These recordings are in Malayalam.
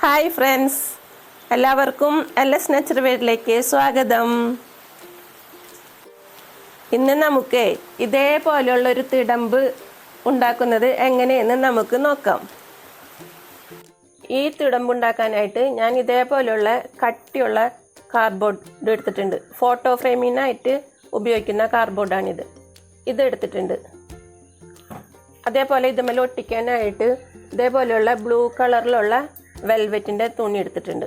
Hi friends. എല്ലാവർക്കും എൽ എസ് നെച്ചർ വീട്ടിലേക്ക് സ്വാഗതം. ഇന്ന് നമുക്ക് ഇതേപോലെയുള്ള ഒരു തിടമ്പ് ഉണ്ടാക്കുന്നത് എങ്ങനെയെന്ന് നമുക്ക് നോക്കാം. ഈ തിടമ്പ് ഉണ്ടാക്കാനായിട്ട് ഞാൻ ഇതേപോലെയുള്ള കട്ടിയുള്ള കാർഡ്ബോർഡ് എടുത്തിട്ടുണ്ട്. ഫോട്ടോ ഫ്രെയിമിനായിട്ട് ഉപയോഗിക്കുന്ന കാർഡ്ബോർഡാണിത് ഇത് എടുത്തിട്ടുണ്ട്. അതേപോലെ ഇതുമേൽ ഒട്ടിക്കാനായിട്ട് ഇതേപോലെയുള്ള ബ്ലൂ കളറിലുള്ള വെൽവെറ്റിന്റെ തുണി എടുത്തിട്ടുണ്ട്.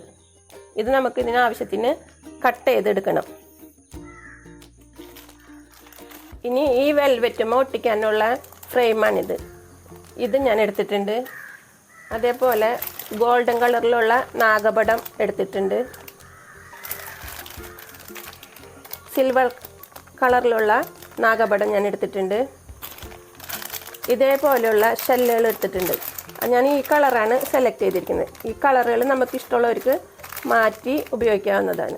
ഇത് നമുക്ക് ഇതിന് ആവശ്യത്തിന് കട്ട് ചെയ്തെടുക്കണം. ഇനി ഈ വെൽവെറ്റുമ ഒട്ടിക്കാനുള്ള ഫ്രെയിമാണിത്. ഇത് ഞാൻ എടുത്തിട്ടുണ്ട്. അതേപോലെ ഗോൾഡൻ കളറിലുള്ള നാഗപടം എടുത്തിട്ടുണ്ട്. സിൽവർ കളറിലുള്ള നാഗപടം ഞാൻ എടുത്തിട്ടുണ്ട്. ഇതേപോലെയുള്ള ഷെല്ലുകൾ എടുത്തിട്ടുണ്ട്. ഞാൻ ഈ കളറാണ് സെലക്ട് ചെയ്തിരിക്കുന്നത്. ഈ കളറുകൾ നമുക്ക് ഇഷ്ടമുള്ളവർക്ക് മാറ്റി ഉപയോഗിക്കാവുന്നതാണ്.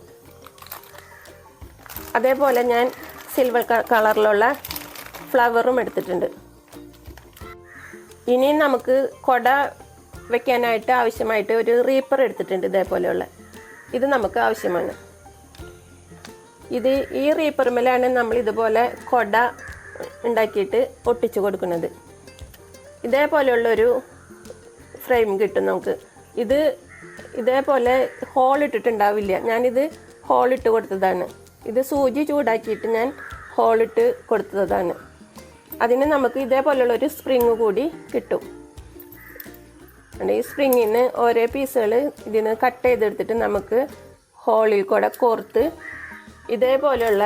അതേപോലെ ഞാൻ സിൽവർ കളറിലുള്ള ഫ്ലവറും എടുത്തിട്ടുണ്ട്. ഇനി നമുക്ക് കൊട വെക്കാനായിട്ട് ആവശ്യമായിട്ട് ഒരു റീപ്പർ എടുത്തിട്ടുണ്ട് ഇതേപോലെയുള്ള. ഇത് നമുക്ക് ആവശ്യമാണ്. ഇത് ഈ റീപ്പറുമേലാണ് നമ്മൾ ഇതുപോലെ കൊട ഉണ്ടാക്കിയിട്ട് ഒട്ടിച്ചു കൊടുക്കുന്നത്. ഇതേപോലെയുള്ളൊരു ഫ്രെയിം കിട്ടും നമുക്ക്. ഇത് ഇതേപോലെ ഹോൾ ഇട്ടിട്ടുണ്ടാവില്ല. ഞാനിത് ഹോൾ ഇട്ട് കൊടുത്തതാണ്. ഇത് സൂചി ചൂടാക്കിയിട്ട് ഞാൻ ഹോൾ ഇട്ട് കൊടുത്തതാണ്. അതിന് നമുക്ക് ഇതേപോലെയുള്ള ഒരു സ്പ്രിങ് കൂടി കിട്ടും. ഈ സ്പ്രിങ്ങിന് ഓരോ പീസുകൾ ഇതിന് കട്ട് ചെയ്തെടുത്തിട്ട് നമുക്ക് ഹോളിൽ കൂടെ കോർത്ത് ഇതേപോലെയുള്ള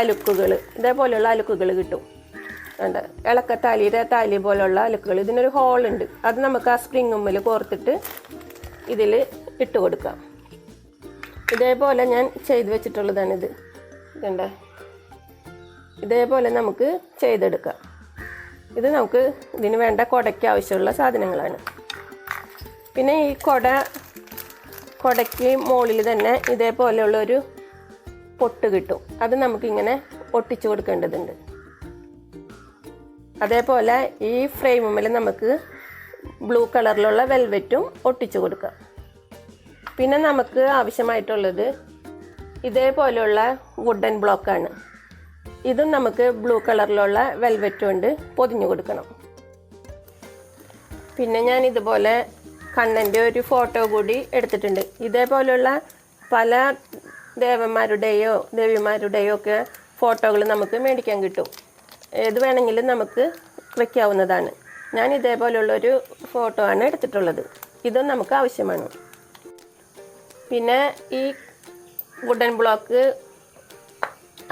അലുക്കുകൾ ഇതേപോലെയുള്ള അലുക്കുകൾ കിട്ടും. കണ്ട ഇളക്കത്താലിയുടെ താലി പോലുള്ള അലക്കുകൾ. ഇതിനൊരു ഹോൾ ഉണ്ട്. അത് നമുക്ക് ആ സ്പ്രിങ് ഉമ്മിൽ കോർത്തിട്ട് ഇതിൽ ഇട്ട് കൊടുക്കാം. ഇതേപോലെ ഞാൻ ചെയ്ത് വെച്ചിട്ടുള്ളതാണിത്. കണ്ട? ഇതേപോലെ നമുക്ക് ചെയ്തെടുക്കാം. ഇത് നമുക്ക് ഇതിന് വേണ്ട കുടയ്ക്ക് ആവശ്യമുള്ള സാധനങ്ങളാണ്. പിന്നെ ഈ കുട കുടയ്ക്ക് മുകളിൽ തന്നെ ഇതേപോലെയുള്ള ഒരു പൊട്ട് കിട്ടും. അത് നമുക്കിങ്ങനെ ഒട്ടിച്ചു കൊടുക്കേണ്ടതുണ്ട്. അതേപോലെ ഈ ഫ്രെയിമിൽ നമുക്ക് ബ്ലൂ കളറിലുള്ള വെൽവെറ്റും ഒട്ടിച്ചു കൊടുക്കാം. പിന്നെ നമുക്ക് ആവശ്യമായിട്ടുള്ളത് ഇതേപോലെയുള്ള വുഡൻ ബ്ലോക്കാണ് ഇതും നമുക്ക് ബ്ലൂ കളറിലുള്ള വെൽവെറ്റ് കൊണ്ട് പൊതിഞ്ഞു കൊടുക്കണം. പിന്നെ ഞാൻ ഇതുപോലെ കണ്ണന്റെ ഒരു ഫോട്ടോ കൂടി എടുത്തിട്ടുണ്ട്. ഇതേപോലെയുള്ള പല ദേവന്മാരുടെയോ ദേവിമാരുടെയോ ഒക്കെ ഫോട്ടോകൾ നമുക്ക് മേടിക്കാൻ കിട്ടും. ഏത് വേണമെങ്കിലും നമുക്ക് വയ്ക്കാവുന്നതാണ് ഞാൻ ഇതേപോലെയുള്ളൊരു ഫോട്ടോ ആണ് എടുത്തിട്ടുള്ളത്. ഇതും നമുക്ക് ആവശ്യമാണ്. പിന്നെ ഈ വുഡൻ ബ്ലോക്ക്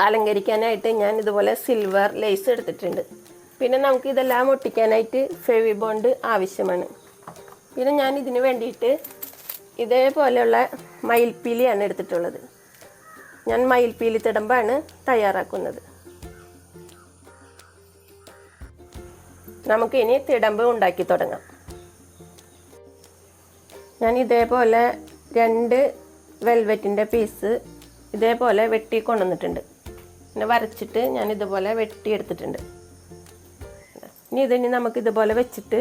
അലങ്കരിക്കാനായിട്ട് ഞാൻ ഇതുപോലെ സിൽവർ ലേസ് എടുത്തിട്ടുണ്ട്. പിന്നെ നമുക്ക് ഇതെല്ലാം ഒട്ടിക്കാനായിട്ട് ഫെവി ബോണ്ട് ആവശ്യമാണ്. പിന്നെ ഞാൻ ഇതിന് വേണ്ടിയിട്ട് ഇതേപോലെയുള്ള മയിൽപ്പീലിയാണ് എടുത്തിട്ടുള്ളത്. ഞാൻ മയിൽപ്പീലി തിടമ്പാണ് തയ്യാറാക്കുന്നത്. നമുക്കിനി തിടമ്പ് ഉണ്ടാക്കി തുടങ്ങാം. ഞാൻ ഇതേപോലെ രണ്ട് വെൽവെറ്റിന്റെ പീസ് ഇതേപോലെ വെട്ടി കൊണ്ടുവന്നിട്ടുണ്ട്. പിന്നെ വരച്ചിട്ട് ഞാൻ ഇതുപോലെ വെട്ടി എടുത്തിട്ടുണ്ട്. ഇനി ഇതിനി നമുക്ക് ഇതുപോലെ വെച്ചിട്ട്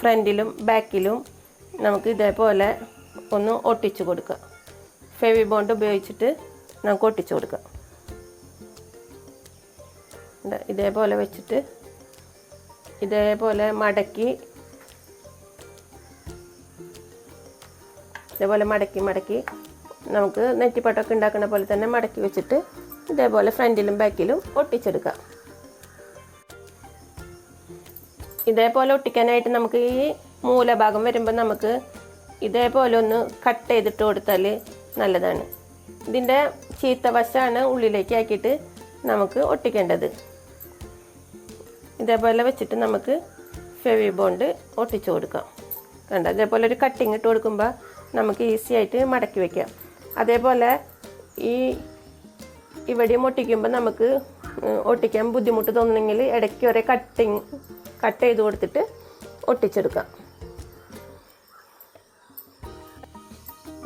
ഫ്രണ്ടിലും ബാക്കിലും നമുക്ക് ഇതേപോലെ ഒന്ന് ഒട്ടിച്ചു കൊടുക്കാം. ഫെവി ബോണ്ട് ഉപയോഗിച്ചിട്ട് നമുക്ക് ഒട്ടിച്ചു കൊടുക്കാം. ഇതേപോലെ വെച്ചിട്ട് ഇതേപോലെ മടക്കി ഇതേപോലെ മടക്കി മടക്കി നമുക്ക് നെറ്റിപ്പട്ടൊക്കെ ഉണ്ടാക്കുന്ന പോലെ തന്നെ മടക്കി വെച്ചിട്ട് ഇതേപോലെ ഫ്രണ്ടിലും ബാക്കിലും ഒട്ടിച്ചെടുക്കാം ഇതേപോലെ ഒട്ടിക്കാനായിട്ട് നമുക്ക് ഈ മൂലഭാഗം വരുമ്പോൾ നമുക്ക് ഇതേപോലെ ഒന്ന് കട്ട് ചെയ്തിട്ട് കൊടുത്താൽ നല്ലതാണ്. ഇതിന്റെ ചീത്ത വശമാണ് ഉള്ളിലേക്ക് ആക്കിയിട്ട് നമുക്ക് ഒട്ടിക്കേണ്ടത്. ഇതേപോലെ വെച്ചിട്ട് നമുക്ക് ഫെവി ബോണ്ട് ഒട്ടിച്ചു കൊടുക്കാം. കണ്ട? അതേപോലെ ഒരു കട്ടിങ് ഇട്ട് കൊടുക്കുമ്പോൾ നമുക്ക് ഈസി ആയിട്ട് മടക്കി വയ്ക്കാം അതേപോലെ ഈ ഇവിടെയും ഒട്ടിക്കുമ്പോൾ നമുക്ക് ഒട്ടിക്കാൻ ബുദ്ധിമുട്ട് തോന്നുന്നെങ്കിൽ ഇടയ്ക്ക് ഒരേ കട്ടിങ് കട്ട് ചെയ്ത് കൊടുത്തിട്ട് ഒട്ടിച്ചെടുക്കാം.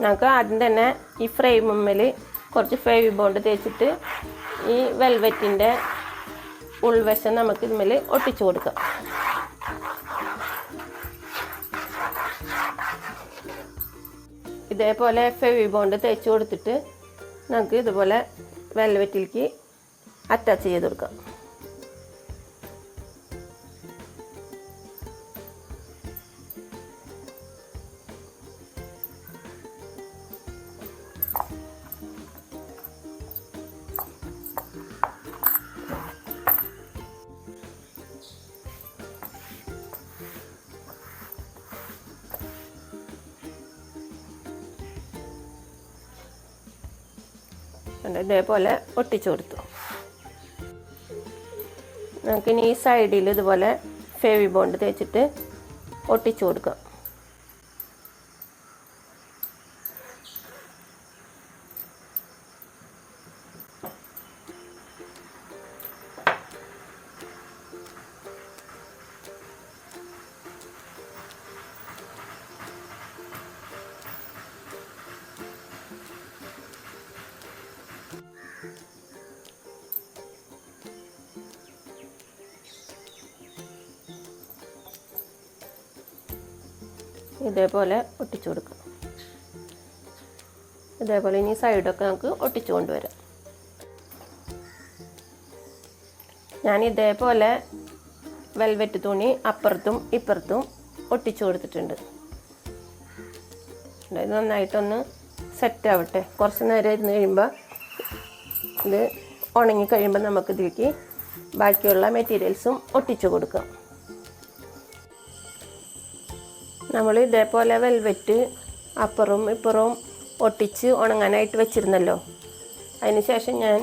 നമുക്ക് ആദ്യം തന്നെ ഈ ഫ്രെയിമിൽ കുറച്ച് ഫേവി ബോണ്ട് തേച്ചിട്ട് ഈ വെൽവെറ്റിന്റെ ഉൾവശം നമുക്ക് ഇതിൽ ഒട്ടിച്ചു കൊടുക്കാം. ഇതേപോലെ ഫെവി ബോണ്ട് തേച്ച് കൊടുത്തിട്ട് നമുക്ക് ഇതുപോലെ വെൽവെറ്റിലേക്ക് അറ്റാച്ച് ചെയ്ത് കൊടുക്കാം. ഇതേപോലെ ഒട്ടിച്ചു കൊടുത്തു. നമുക്കിനി ഈ സൈഡിൽ ഇതുപോലെ ഫേവി ബോണ്ട് തേച്ചിട്ട് ഒട്ടിച്ചു കൊടുക്കാം. ഇതേപോലെ ഒട്ടിച്ചു കൊടുക്കാം. ഇതേപോലെ ഇനി സൈഡൊക്കെ നമുക്ക് ഒട്ടിച്ചു കൊണ്ടുവരാം. ഞാൻ ഇതേപോലെ വെൽവെറ്റ് തുണി അപ്പുറത്തും ഇപ്പുറത്തും ഒട്ടിച്ചു കൊടുത്തിട്ടുണ്ട്. ഇത് നന്നായിട്ടൊന്ന് സെറ്റ് ആവട്ടെ. കുറച്ച് നേരം ഇരുന്ന് കഴിയുമ്പോൾ ഇത് ഉണങ്ങി കഴിയുമ്പോൾ നമുക്ക് ഇതിലേക്ക് ബാക്കിയുള്ള മെറ്റീരിയൽസും ഒട്ടിച്ചു കൊടുക്കാം. നമ്മൾ ഇതേപോലെ വെൽവെറ്റ് അപ്പുറവും ഇപ്പുറവും ഒട്ടിച്ച് ഉണങ്ങാനായിട്ട് വെച്ചിരുന്നല്ലോ. ശേഷം ഞാൻ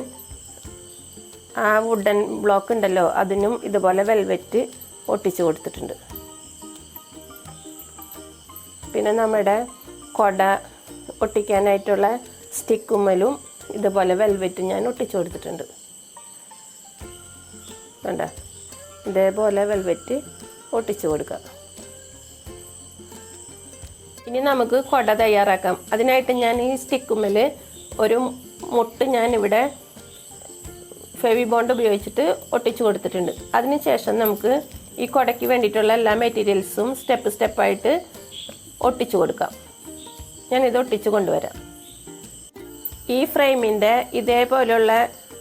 ആ വുഡൻ ബ്ലോക്ക് ഉണ്ടല്ലോ അതിനും ഇതുപോലെ വെൽവെറ്റ് ഒട്ടിച്ച് കൊടുത്തിട്ടുണ്ട്. പിന്നെ നമ്മുടെ കൊട ഒട്ടിക്കാനായിട്ടുള്ള സ്റ്റിക്കുമ്മലും ഇതുപോലെ വെൽവെറ്റ് ഞാൻ ഒട്ടിച്ചു കൊടുത്തിട്ടുണ്ട്. വേണ്ട ഇതേപോലെ വെൽവെറ്റ് ഒട്ടിച്ചു കൊടുക്കാം ഇനി നമുക്ക് കൊട തയ്യാറാക്കാം. അതിനായിട്ട് ഞാൻ ഈ സ്റ്റിക്കുമ്മൽ ഒരു മുട്ട് ഞാനിവിടെ ഫെവി ബോണ്ട് ഉപയോഗിച്ചിട്ട് ഒട്ടിച്ചു കൊടുത്തിട്ടുണ്ട്. അതിനുശേഷം നമുക്ക് ഈ കൊടയ്ക്ക് വേണ്ടിയിട്ടുള്ള എല്ലാ മെറ്റീരിയൽസും സ്റ്റെപ്പ് സ്റ്റെപ്പായിട്ട് ഒട്ടിച്ചു കൊടുക്കാം. ഞാനിത് ഒട്ടിച്ചു കൊണ്ടുവരാം. ഈ ഫ്രെയിമിന്റെ ഇതേപോലെയുള്ള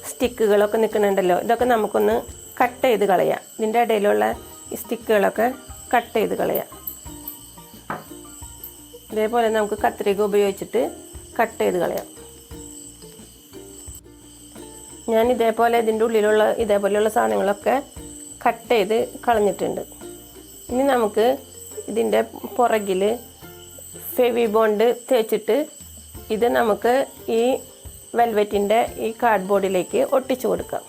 സ്റ്റിക്കുകളൊക്കെ നിൽക്കുന്നുണ്ടല്ലോ ഇതൊക്കെ നമുക്കൊന്ന് കട്ട് ചെയ്ത് കളയാം. ഇതിന്റെ ഇടയിലുള്ള സ്റ്റിക്കുകളൊക്കെ കട്ട് ചെയ്ത് കളയാം. ഇതേപോലെ നമുക്ക് കത്രിക ഉപയോഗിച്ചിട്ട് കട്ട് ചെയ്ത് കളയാം. ഞാൻ ഇതേപോലെ ഇതിന്റെ ഉള്ളിലുള്ള ഇതേപോലെയുള്ള സാധനങ്ങളൊക്കെ കട്ട് ചെയ്ത് കളഞ്ഞിട്ടുണ്ട്. ഇനി നമുക്ക് ഇതിന്റെ പുറകിൽ ഫെവി ബോണ്ട് തേച്ചിട്ട് ഇത് നമുക്ക് ഈ വെൽവെറ്റിന്റെ ഈ കാർഡ് ബോർഡിലേക്ക് ഒട്ടിച്ചു കൊടുക്കാം.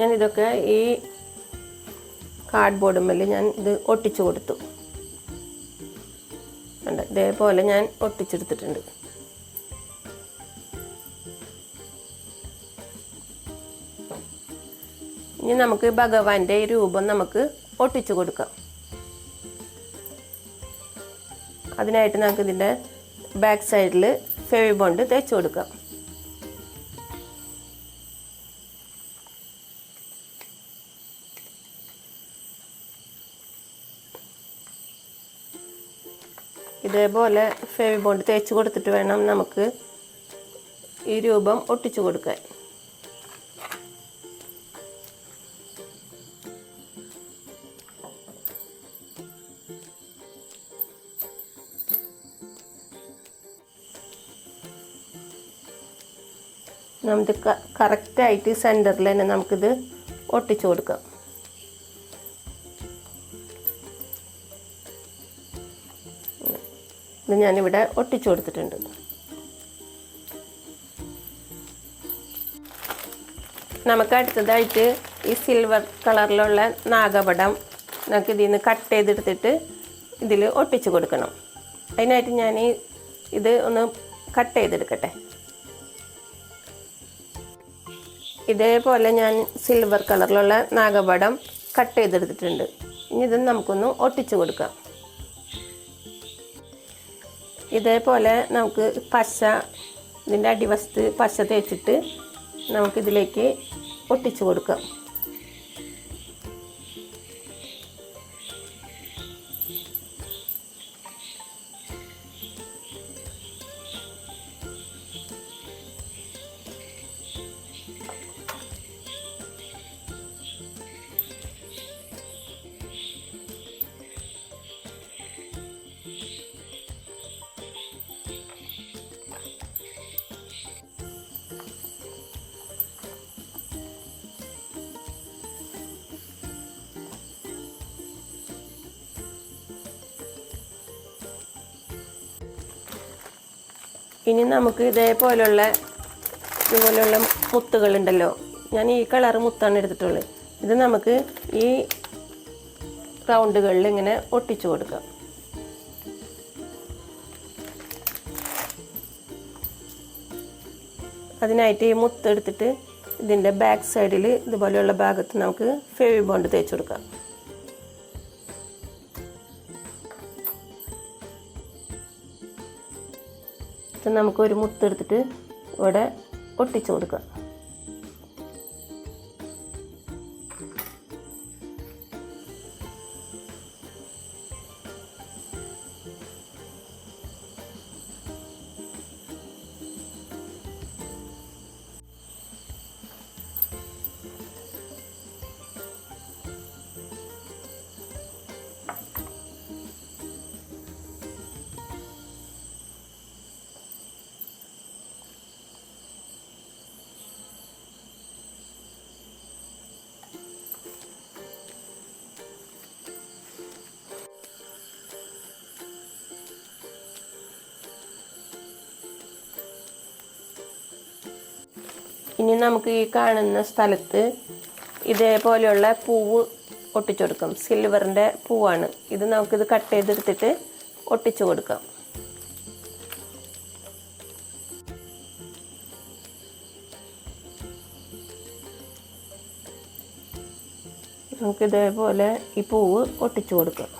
ഞാനിതൊക്കെ ഈ കാർഡ്ബോർഡുമ്മൽ ഞാൻ ഇത് ഒട്ടിച്ചു കൊടുത്തു. കണ്ടോ? ഇതേപോലെ ഞാൻ ഒട്ടിച്ചെടുത്തിട്ടുണ്ട്. ഇനി നമുക്ക് ഭഗവാന്റെ രൂപം നമുക്ക് ഒട്ടിച്ചു കൊടുക്കാം. അതിനായിട്ട് നമുക്ക് ഇതിന്റെ ബാക്ക് സൈഡിൽ ഫെവി ബോണ്ട് തേച്ച് കൊടുക്കാം. ഇതേപോലെ ഫേവി ബോണ്ട് തേച്ച് കൊടുത്തിട്ട് വേണം നമുക്ക് ഈ രൂപം ഒട്ടിച്ചു കൊടുക്കാൻ. നമുക്ക് കറക്റ്റായിട്ട് സെന്ററിൽ തന്നെ നമുക്കിത് ഒട്ടിച്ചു കൊടുക്കാം. ഞാനിവിടെ ഒട്ടിച്ചു കൊടുത്തിട്ടുണ്ട്. നമുക്ക് അടുത്തതായിട്ട് ഈ സിൽവർ കളറിലുള്ള നാഗപടം നമുക്ക് ഇതിൽ നിന്ന് കട്ട് ചെയ്തെടുത്തിട്ട് ഇതിൽ ഒട്ടിച്ചു കൊടുക്കണം. അതിനായിട്ട് ഞാൻ ഈ ഇത് ഒന്ന് കട്ട് ചെയ്തെടുക്കട്ടെ. ഇതേപോലെ ഞാൻ സിൽവർ കളറിലുള്ള നാഗപടം കട്ട് ചെയ്തെടുത്തിട്ടുണ്ട്. ഇനി ഇത് നമുക്കൊന്ന് ഒട്ടിച്ചു കൊടുക്കാം. ഇതേപോലെ നമുക്ക് പശ ഇതിന്റെ അടിവശത്ത് പശ തേച്ചിട്ട് നമുക്കിതിലേക്ക് ഒട്ടിച്ചു കൊടുക്കാം. ഇനി നമുക്ക് ഇതേപോലുള്ള ഇതുപോലെയുള്ള മുത്തുകളുണ്ടല്ലോ. ഞാൻ ഈ കളർ മുത്താണ് എടുത്തിട്ടുള്ളത്. ഇത് നമുക്ക് ഈ റൗണ്ടുകളിൽ ഇങ്ങനെ ഒട്ടിച്ചു കൊടുക്കാം. അതിനായിട്ട് ഈ മുത്ത് എടുത്തിട്ട് ഇതിന്റെ ബാക്ക് സൈഡിൽ ഇതുപോലെയുള്ള ഭാഗത്ത് നമുക്ക് ഫെവി ബോണ്ട് തേച്ച് കൊടുക്കാം. ഇത് നമുക്ക് ഒരു മുത്തെടുത്തിട്ട് ഇവിടെ ഒട്ടിച്ചു കൊടുക്കാം ഇനി നമുക്ക് ഈ കാണുന്ന സ്ഥലത്ത് ഇതേപോലെയുള്ള പൂവ് ഒട്ടിച്ചു കൊടുക്കാം സിൽവറിന്റെ പൂവാണ്. ഇത് നമുക്കിത് കട്ട് ചെയ്തെടുത്തിട്ട് ഒട്ടിച്ചു കൊടുക്കാം. നമുക്കിതേപോലെ ഈ പൂവ് ഒട്ടിച്ചു കൊടുക്കാം.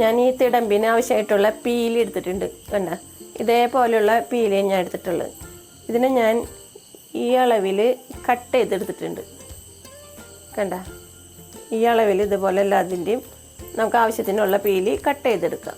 ഞാൻ ഈ തിടമ്പിന് ആവശ്യമായിട്ടുള്ള പീൽ എടുത്തിട്ടുണ്ട് കണ്ട. ഇതേപോലെയുള്ള പീലി ഞാൻ എടുത്തിട്ടുള്ളത് ഇതിനെ ഞാൻ ഈ അളവിൽ കട്ട് ചെയ്തെടുത്തിട്ടുണ്ട്. കണ്ട? ഈ അളവിൽ ഇതുപോലെ എല്ലാതിന്റെയും നമുക്ക് ആവശ്യത്തിനുള്ള പീലി കട്ട് ചെയ്തെടുക്കാം.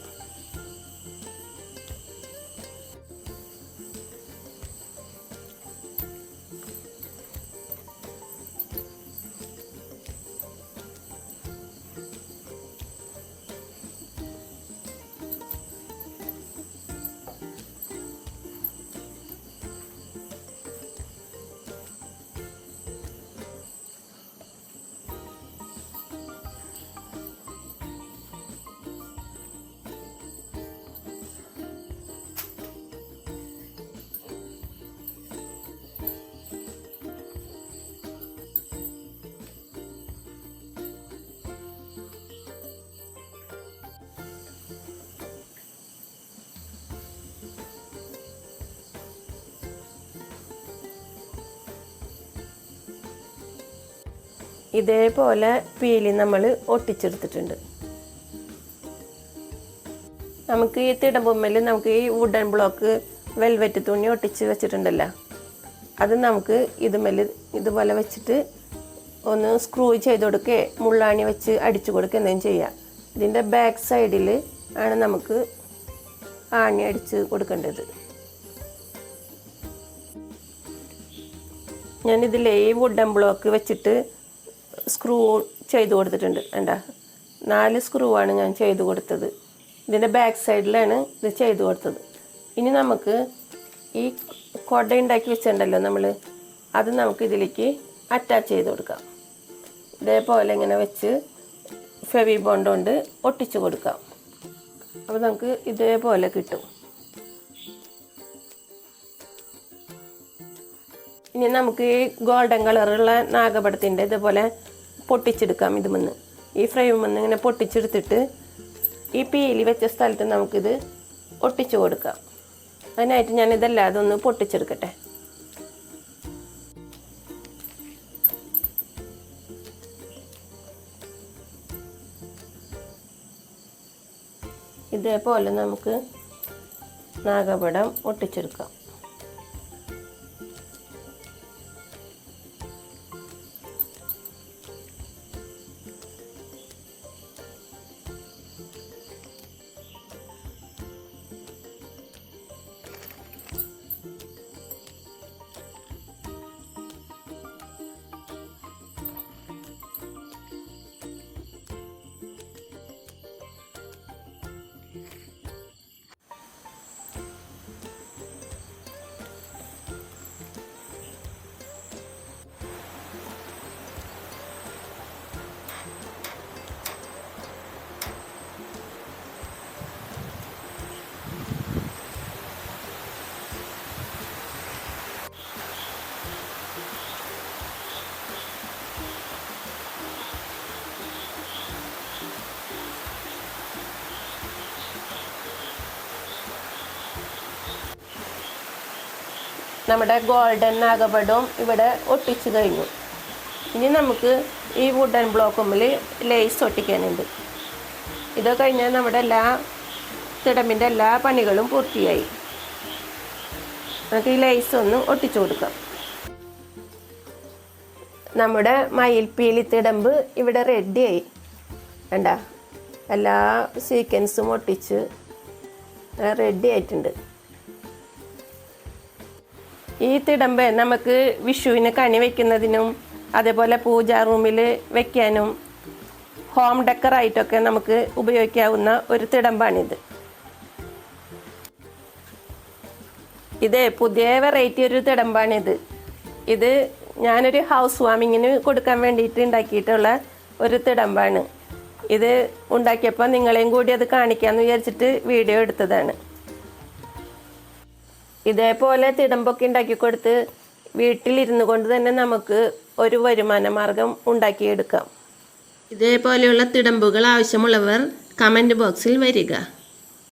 ഇതേപോലെ പീലി നമ്മൾ ഒട്ടിച്ചെടുത്തിട്ടുണ്ട്. നമുക്ക് ഈ തിടമ്പുമ്മൽ നമുക്ക് ഈ വുഡൻ ബ്ലോക്ക് വെൽവെറ്റ് തുണി ഒട്ടിച്ച് വെച്ചിട്ടുണ്ടല്ലോ. അത് നമുക്ക് ഇതുമ്മൽ ഇതുപോലെ വെച്ചിട്ട് ഒന്ന് സ്ക്രൂ ചെയ്ത് കൊടുക്കുക മുള്ളാണി വെച്ച് അടിച്ചു കൊടുക്കുക എന്തെങ്കിലും ചെയ്യാം. ഇതിന്റെ ബാക്ക് സൈഡിൽ ആണ് നമുക്ക് ആണി അടിച്ച് കൊടുക്കേണ്ടത്. ഞാനിതിലേ ഈ വുഡൻ ബ്ലോക്ക് വെച്ചിട്ട് സ്ക്രൂ ചെയ്ത് കൊടുത്തിട്ടുണ്ട്. വേണ്ട നാല് സ്ക്രൂ ആണ് ഞാൻ ചെയ്ത് കൊടുത്തത്. ഇതിന്റെ ബാക്ക് സൈഡിലാണ് ഇത് ചെയ്ത് കൊടുത്തത്. ഇനി നമുക്ക് ഈ കൊട ഉണ്ടാക്കി വെച്ചിട്ടുണ്ടല്ലോ നമ്മൾ അത് നമുക്ക് ഇതിലേക്ക് അറ്റാച്ച് ചെയ്ത് കൊടുക്കാം. ഇതേപോലെ ഇങ്ങനെ വെച്ച് ഫെവി ബോണ്ട് കൊണ്ട് ഒട്ടിച്ചു കൊടുക്കാം. അപ്പോൾ നമുക്ക് ഇതേപോലെ കിട്ടും. ഇനി നമുക്ക് ഈ ഗോൾഡൻ കളറുള്ള നാഗപടത്തിന്റെ ഇതുപോലെ പൊട്ടിച്ചെടുക്കാം ഇതുമെന്ന്. ഈ ഫ്രെയിം വന്ന് ഇങ്ങനെ പൊട്ടിച്ചെടുത്തിട്ട് ഈ പീലി വെച്ച സ്ഥലത്ത് നമുക്കിത് ഒട്ടിച്ചു കൊടുക്കാം. അതിനായിട്ട് ഞാൻ ഇതല്ലാതെ ഒന്ന് പൊട്ടിച്ചെടുക്കട്ടെ. ഇതേപോലെ നമുക്ക് നാഗപടം ഒട്ടിച്ചെടുക്കാം. നമ്മുടെ ഗോൾഡൻ നാഗപടവും ഇവിടെ ഒട്ടിച്ച് കഴിഞ്ഞു. ഇനി നമുക്ക് ഈ വുഡൻ ബ്ലോക്കുമ്മിൽ ലേസ് ഒട്ടിക്കാനുണ്ട്. ഇത് കഴിഞ്ഞാൽ നമ്മുടെ എല്ലാ തിടമ്പിന്റെ എല്ലാ പണികളും പൂർത്തിയായി. നമുക്ക് ഈ ലേസ് ഒന്ന് ഒട്ടിച്ചു കൊടുക്കാം. നമ്മുടെ മയിൽപ്പീലി തിടമ്പ് ഇവിടെ റെഡിയായി വേണ്ട എല്ലാ സീക്വൻസും ഒട്ടിച്ച് റെഡി ആയിട്ടുണ്ട്. ഈ തിടമ്പ് നമുക്ക് വിഷുവിന് കണി വയ്ക്കുന്നതിനും അതേപോലെ പൂജാ റൂമിൽ വയ്ക്കാനും ഹോം ഡെക്കറായിട്ടൊക്കെ നമുക്ക് ഉപയോഗിക്കാവുന്ന ഒരു തിടമ്പാണിത്. ഇത് പുതിയ വെറൈറ്റി ഒരു തിടമ്പാണിത്. ഇത് ഞാനൊരു ഹൗസ് വാമിങ്ങിന് കൊടുക്കാൻ വേണ്ടിയിട്ട് ഉണ്ടാക്കിയിട്ടുള്ള ഒരു തിടമ്പാണ്. ഇത് ഉണ്ടാക്കിയപ്പോൾ നിങ്ങളെയും കൂടി അത് കാണിക്കാമെന്ന് വിചാരിച്ചിട്ട് വീഡിയോ എടുത്തതാണ്. ഇതേപോലെ തിടമ്പൊക്കെ ഉണ്ടാക്കി കൊടുത്ത് വീട്ടിലിരുന്നു കൊണ്ട് തന്നെ നമുക്ക് ഒരു വരുമാന മാർഗം ഉണ്ടാക്കിയെടുക്കാം. ഇതേപോലെയുള്ള തിടമ്പുകൾ ആവശ്യമുള്ളവർ കമന്റ് ബോക്സിൽ വരിക.